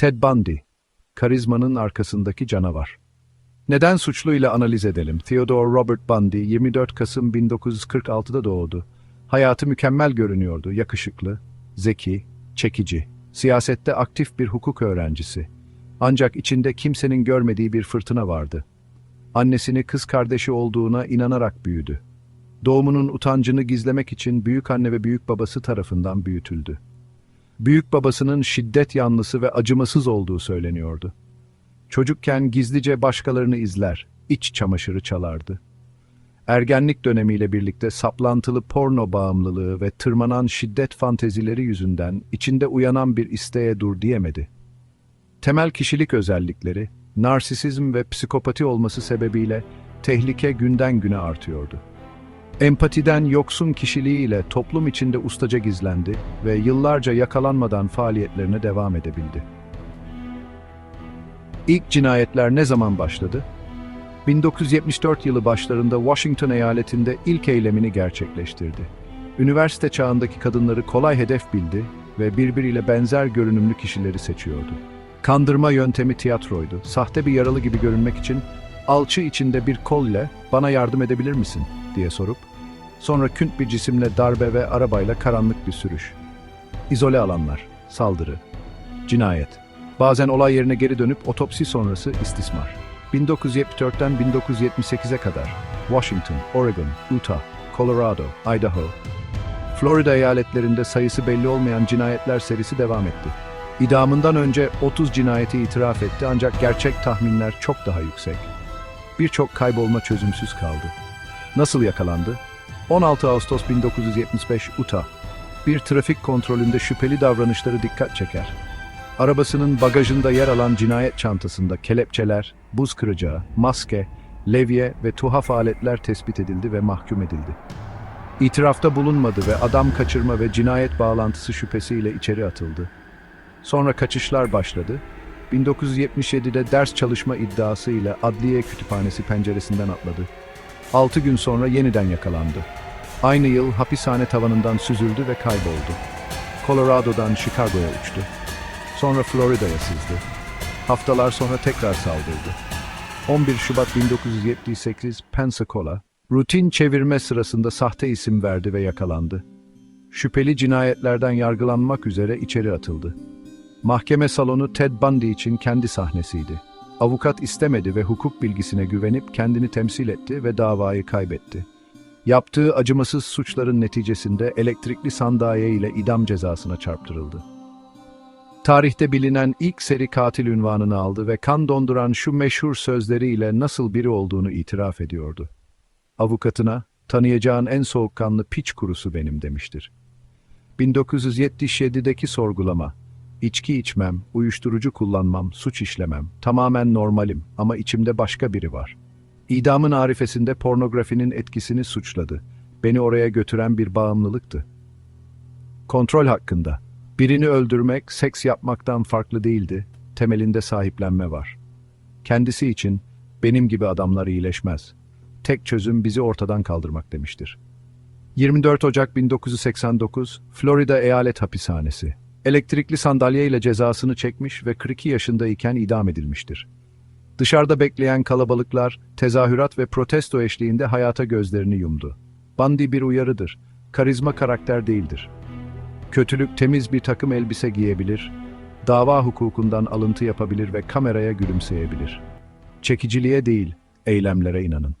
Ted Bundy, karizmanın arkasındaki canavar. Neden suçlu ile analiz edelim? Theodore Robert Bundy 24 Kasım 1946'da doğdu. Hayatı mükemmel görünüyordu, yakışıklı, zeki, çekici, siyasette aktif bir hukuk öğrencisi. Ancak içinde kimsenin görmediği bir fırtına vardı. Annesini kız kardeşi olduğuna inanarak büyüdü. Doğumunun utancını gizlemek için büyük anne ve büyük babası tarafından büyütüldü. Büyük babasının şiddet yanlısı ve acımasız olduğu söyleniyordu. Çocukken gizlice başkalarını izler, iç çamaşırı çalardı. Ergenlik dönemiyle birlikte saplantılı porno bağımlılığı ve tırmanan şiddet fantezileri yüzünden içinde uyanan bir isteğe dur diyemedi. Temel kişilik özellikleri, narsisizm ve psikopati olması sebebiyle tehlike günden güne artıyordu. Empatiden yoksun kişiliğiyle toplum içinde ustaca gizlendi ve yıllarca yakalanmadan faaliyetlerine devam edebildi. İlk cinayetler ne zaman başladı? 1974 yılı başlarında Washington eyaletinde ilk eylemini gerçekleştirdi. Üniversite çağındaki kadınları kolay hedef bildi ve birbiriyle benzer görünümlü kişileri seçiyordu. Kandırma yöntemi tiyatroydu. Sahte bir yaralı gibi görünmek için alçı içinde bir kol ile bana yardım edebilir misin diye sorup sonra künt bir cisimle darbe ve arabayla karanlık bir sürüş. İzole alanlar, saldırı, cinayet. Bazen olay yerine geri dönüp otopsi sonrası istismar. 1974'ten 1978'e kadar Washington, Oregon, Utah, Colorado, Idaho, Florida eyaletlerinde sayısı belli olmayan cinayetler serisi devam etti. İdamından önce 30 cinayeti itiraf etti ancak gerçek tahminler çok daha yüksek. Birçok kaybolma çözümsüz kaldı. Nasıl yakalandı? 16 Ağustos 1975 Utah. Bir trafik kontrolünde şüpheli davranışları dikkat çeker. Arabasının bagajında yer alan cinayet çantasında kelepçeler, buz kıracağı, maske, levye ve tuhaf aletler tespit edildi ve mahkum edildi. İtirafta bulunmadı ve adam kaçırma ve cinayet bağlantısı şüphesiyle içeri atıldı. Sonra kaçışlar başladı. 1977'de ders çalışma iddiası ile adliye kütüphanesi penceresinden atladı. 6 gün sonra yeniden yakalandı. Aynı yıl hapishane tavanından süzüldü ve kayboldu. Colorado'dan Chicago'ya uçtu. Sonra Florida'ya sızdı. Haftalar sonra tekrar saldırdı. 11 Şubat 1978 Pensacola, rutin çevirme sırasında sahte isim verdi ve yakalandı. Şüpheli cinayetlerden yargılanmak üzere içeri atıldı. Mahkeme salonu Ted Bundy için kendi sahnesiydi. Avukat istemedi ve hukuk bilgisine güvenip kendini temsil etti ve davayı kaybetti. Yaptığı acımasız suçların neticesinde elektrikli sandalye ile idam cezasına çarptırıldı. Tarihte bilinen ilk seri katil ünvanını aldı ve kan donduran şu meşhur sözleriyle nasıl biri olduğunu itiraf ediyordu. Avukatına, tanıyacağın en soğukkanlı piç kurusu benim demiştir. 1977'deki sorgulama, İçki içmem, uyuşturucu kullanmam, suç işlemem, tamamen normalim ama içimde başka biri var. İdamın arifesinde pornografinin etkisini suçladı. Beni oraya götüren bir bağımlılıktı. Kontrol hakkında. Birini öldürmek, seks yapmaktan farklı değildi. Temelinde sahiplenme var. Kendisi için benim gibi adamlar iyileşmez. Tek çözüm bizi ortadan kaldırmak demiştir. 24 Ocak 1989 Florida Eyalet Hapishanesi. Elektrikli sandalye ile cezasını çekmiş ve 42 yaşındayken idam edilmiştir. Dışarıda bekleyen kalabalıklar, tezahürat ve protesto eşliğinde hayata gözlerini yumdu. Bundy bir uyarıdır, karizma karakter değildir. Kötülük temiz bir takım elbise giyebilir, dava hukukundan alıntı yapabilir ve kameraya gülümseyebilir. Çekiciliğe değil, eylemlere inanın.